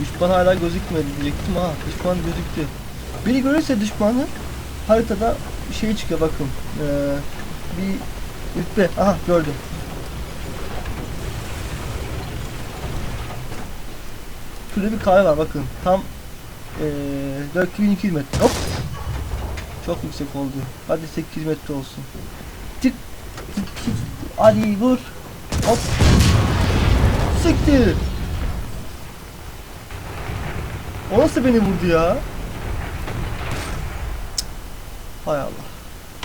Düşman hala gözükmedi diyecektim ha. Düşman gözüktü. Biri görürse düşmanı haritada şey çıkıyor bakın. Ee, bir rütbe. Aha gördüm. Şurada bir kare var bakın. Tam ee, 4200 metre. Hop. Çok yüksek oldu. Hadi 800 metre olsun. Tık tık tık. Hadi vur. Hop. Siktir. O nasıl beni vurdu ya? Cık. Hay Allah.